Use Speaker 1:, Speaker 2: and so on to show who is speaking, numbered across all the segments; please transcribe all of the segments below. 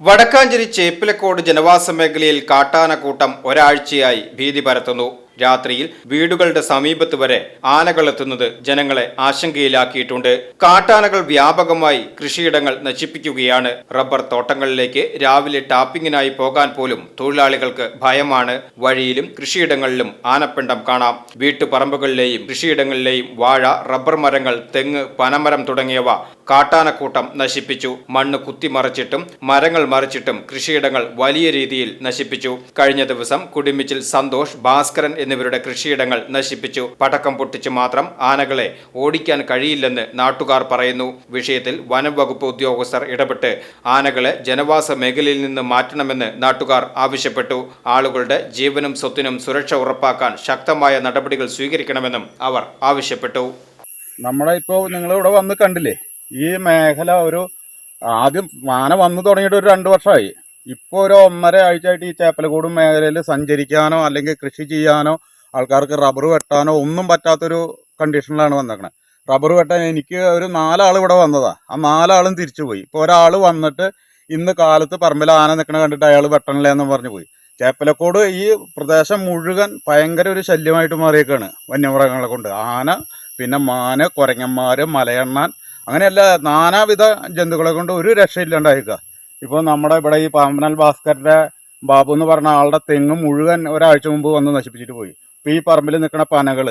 Speaker 1: വടക്കാഞ്ചേരി ചേപ്പിലക്കോട് ജനവാസ മേഖലയിൽ കാട്ടാനക്കൂട്ടം ഒരാഴ്ചയായി ഭീതി പരത്തുന്നു. രാത്രിയിൽ വീടുകളുടെ സമീപത്ത് വരെ ആനകളെത്തുന്നത് ജനങ്ങളെ ആശങ്കയിലാക്കിയിട്ടുണ്ട്. കാട്ടാനകൾ വ്യാപകമായി കൃഷിയിടങ്ങൾ നശിപ്പിക്കുകയാണ്. റബ്ബർ തോട്ടങ്ങളിലേക്ക് രാവിലെ ടാപ്പിങ്ങിനായി പോകാൻ പോലും തൊഴിലാളികൾക്ക് ഭയമാണ്. വഴിയിലും കൃഷിയിടങ്ങളിലും ആനപ്പിണ്ടം കാണാം. വീട്ടുപറമ്പുകളിലെയും കൃഷിയിടങ്ങളിലെയും വാഴ റബ്ബർ മരങ്ങൾ തെങ്ങ് പനമരം തുടങ്ങിയവ കാട്ടാനക്കൂട്ടം നശിപ്പിച്ചു. മണ്ണ് കുത്തിമറിച്ചിട്ടും മരങ്ങൾ മറിച്ചിട്ടും കൃഷിയിടങ്ങൾ വലിയ രീതിയിൽ നശിപ്പിച്ചു. കഴിഞ്ഞ ദിവസം കുടിമിച്ചിൽ സന്തോഷ് ഭാസ്കരൻ എന്നിവരുടെ കൃഷിയിടങ്ങൾ നശിപ്പിച്ചു. പടക്കം പൊട്ടിച്ച് മാത്രം ആനകളെ ഓടിക്കാൻ കഴിയില്ലെന്ന് നാട്ടുകാർ പറയുന്നു. വിഷയത്തിൽ വനം വകുപ്പ് ഉദ്യോഗസ്ഥർ ഇടപെട്ട് ആനകളെ ജനവാസ മേഖലയിൽ നിന്ന് മാറ്റണമെന്ന് നാട്ടുകാർ ആവശ്യപ്പെട്ടു. ആളുകളുടെ ജീവനും സ്വത്തിനും സുരക്ഷ ഉറപ്പാക്കാൻ ശക്തമായ നടപടികൾ സ്വീകരിക്കണമെന്നും അവർ ആവശ്യപ്പെട്ടു.
Speaker 2: നമ്മളെ ഇപ്പോൾ നിങ്ങൾ ഇവിടെ വന്ന് കണ്ടില്ലേ? ഈ മേഖല ഒരു ആദ്യം ആന വന്നു തുടങ്ങിയിട്ട് ഒരു രണ്ട് വർഷമായി. ഇപ്പോൾ ഒരു ഒന്നര ആഴ്ചയായിട്ട് ഈ ചേപ്പലക്കൂടും മേഖലയിൽ സഞ്ചരിക്കാനോ അല്ലെങ്കിൽ കൃഷി ചെയ്യാനോ ആൾക്കാർക്ക് റബ്ബർ വെട്ടാനോ ഒന്നും പറ്റാത്തൊരു കണ്ടീഷനിലാണ് വന്നേക്കണത് റബ്ബർ വെട്ടാൻ എനിക്ക് ഒരു നാലാൾ ഇവിടെ വന്നതാണ് ആ നാലാളും തിരിച്ചു പോയി. ഇപ്പോൾ ഒരാൾ വന്നിട്ട് ഇന്ന് കാലത്ത് പറമ്പിൽ ആന നിൽക്കണ കണ്ടിട്ട് അയാൾ വെട്ടണില്ല എന്ന് പറഞ്ഞു പോയി. ചേപ്പലക്കോട് ഈ പ്രദേശം മുഴുവൻ ഭയങ്കര ഒരു ശല്യമായിട്ട് മാറിയേക്കാണ് വന്യമൃഗങ്ങളെ കൊണ്ട്. ആന പിന്നെ മാന് കുരങ്ങന്മാർ മലയണ്ണാൻ അങ്ങനെയല്ല നാനാവിധ ജന്തുക്കളെ കൊണ്ട് ഒരു രക്ഷയില്ലാണ്ടായിക്കുക ഇപ്പോൾ നമ്മുടെ ഇവിടെ ഈ പാമ്പനൽ ഭാസ്കറിന്റെ ബാബു എന്ന് പറഞ്ഞ ആളുടെ തെങ്ങ് മുഴുവൻ ഒരാഴ്ച മുമ്പ് വന്ന് നശിപ്പിച്ചിട്ട് പോയി. ഇപ്പോൾ ഈ പറമ്പിൽ നിൽക്കുന്ന പനകൾ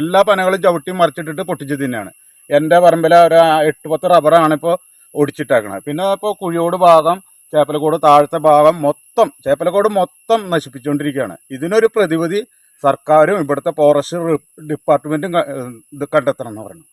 Speaker 2: എല്ലാ പനകളും ചവിട്ടി മറിച്ചിട്ടിട്ട് പൊട്ടിച്ച് തിന്നാണ് എന്റെ പറമ്പിലെ ഒരു എട്ട് പത്ത് റബ്ബറാണ് ഇപ്പോൾ ഒടിച്ചിട്ടേക്കണത്. പിന്നെ ഇപ്പോൾ കുഴിയോട് ഭാഗം ചേപ്പലക്കോട് താഴത്തെ ഭാഗം മൊത്തം ചേപ്പലക്കോട് മൊത്തം നശിപ്പിച്ചുകൊണ്ടിരിക്കുകയാണ്. ഇതിനൊരു പ്രതിവിധി സർക്കാരും ഇവിടുത്തെ ഫോറസ്റ്റ് ഡിപ്പാർട്ട്മെന്റും ഇത് കണ്ടെത്തണം എന്ന് പറയുന്നത്